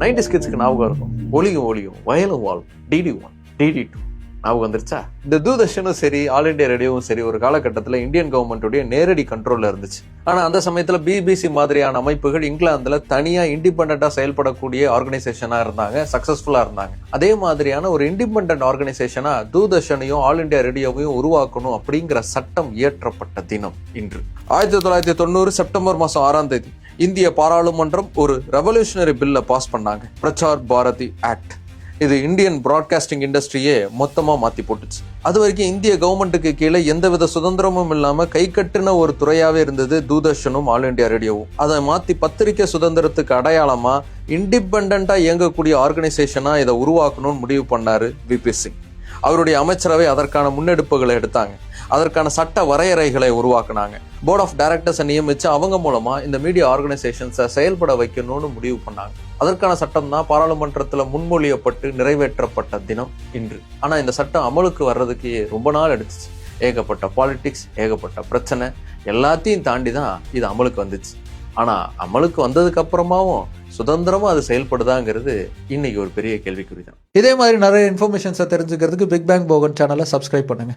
Ninety ஸ்கிட்ஸ்க்கு ஞாபகம் இருக்கும். ஒளியும் ஒளியும் வயலும் வாழும் டிடி ஒன் டிடி டூ ஞாபகம் வந்துருச்சா? இந்த தூர்தர்ஷனும் சரி ஆல் இண்டியா ரேடியோவும் சரி ஒரு காலகட்டத்தில் இந்தியன் கவர்மெண்ட்டுடைய நேரடி கண்ட்ரோலில் இருந்துச்சு. ஆனால் அந்த சமயத்தில் பிபிசி மாதிரியான அமைப்புகள் இங்கிலாந்தில் தனியாக இண்டிபெண்ட்டாக செயல்படக்கூடிய ஆர்கனைசேஷனாக இருந்தாங்க சக்ஸஸ்ஃபுல்லாக இருந்தாங்க. அதே மாதிரியான ஒரு இண்டிபெண்டன்ட் ஆர்கனைசேஷனாக தூர்தர்ஷனையும் ஆல் இண்டியா ரேடியோவையும் உருவாக்கணும் அப்படிங்கிற சட்டம் இயற்றப்பட்ட தினம் இன்று. ஆயிரத்தி தொள்ளாயிரத்தி தொண்ணூறு செப்டம்பர் மாதம் ஆறாம் தேதி. இந்திய பாராளுமன்றம் ஒரு ரெவல்யூஷனரி பில்லை பாஸ் பண்ணாங்க. பிரச்சார் பாரதி ஆக்ட் இது இந்தியன் பிராட்காஸ்டிங் இண்டஸ்ட்ரியே மொத்தமாக மாற்றி போட்டுச்சு. அது வரைக்கும் இந்திய கவர்மெண்ட்டுக்கு கீழே எந்தவித சுதந்திரமும் இல்லாமல் கை கட்டின ஒரு துறையாகவே இருந்தது தூர்தர்ஷனும் ஆல் இண்டியா ரேடியோவும் அதை மாற்றி பத்திரிகை சுதந்திரத்துக்கு அடையாளமாக இண்டிபெண்ட்டாக இயங்கக்கூடிய ஆர்கனைசேஷனாக இதை உருவாக்கணும்னு முடிவு பண்ணார் விபி சிங் அவருடைய அமைச்சரவை அதற்கான முன்னெடுப்புகளை எடுத்தாங்க. அதற்கான சட்ட வரையறைகளை உருவாக்குனாங்க. போர்ட் ஆஃப் டைரக்டர்ஸை நியமித்து அவங்க மூலமாக இந்த மீடியா ஆர்கனைசேஷன்ஸை செயல்பட வைக்கணும்னு முடிவு பண்ணாங்க. அதற்கான சட்டம் தான் பாராளுமன்றத்தில் முன்மொழியப்பட்டு நிறைவேற்றப்பட்ட தினம் இன்று. ஆனால் இந்த சட்டம் அமலுக்கு வர்றதுக்கு ரொம்ப நாள் எடுத்துச்சு. ஏகப்பட்ட பாலிட்டிக்ஸ் ஏகப்பட்ட பிரச்சனை எல்லாத்தையும் தாண்டி தான் இது அமலுக்கு வந்துச்சு. ஆனால் அமலுக்கு வந்ததுக்கு அப்புறமாவும் சுதந்திரமா அது செயல்படுதாங்கிறது இன்னைக்கு ஒரு பெரிய கேள்விக்குறி தான் இதே மாதிரி நிறைய இன்ஃபர்மேஷன்ஸை தெரிஞ்சுக்கிறதுக்கு பிக் பேங் போகன் சேனலை சப்ஸ்கிரைப் பண்ணுங்க.